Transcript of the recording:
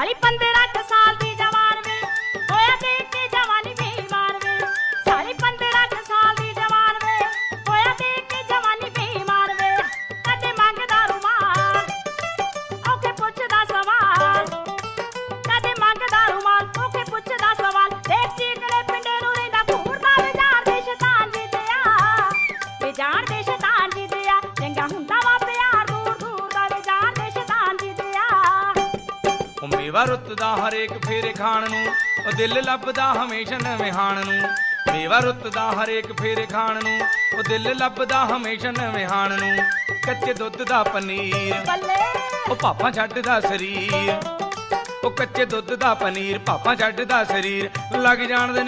Alipandera. ਮੇਵਾ ਰੁੱਤ ਦਾ ਹਰੇਕ ਫੇਰੇ ਖਾਣ ਨੂੰ, ਉਹ ਦਿਲ ਲੱਭਦਾ ਹਮੇਸ਼ਾ ਨਵੇਂ ਹਾਣ ਨੂੰ। ਮੇਵਾ ਰੁੱਤ ਦਾ ਹਰੇਕ ਫੇਰੇ ਖਾਣ ਨੂੰ, ਉਹ ਦਿਲ ਲੱਭਦਾ ਹਮੇਸ਼ਾ ਨਵੇਂ ਹਾਣ ਨੂੰ। ਕੱਚੇ ਦੁੱਧ ਦਾ ਪਨੀਰ, ਉਹ ਪਾਪਾ ਛੱਡਦਾ ਸਰੀਰ। ਉਹ ਕੱਚੇ ਦੁੱਧ ਦਾ ਪਨੀਰ ਪਾਪਾ ਛੱਡਦਾ ਸਰੀਰ। ਲੱਗ ਜਾਣਦੇ ਨੇ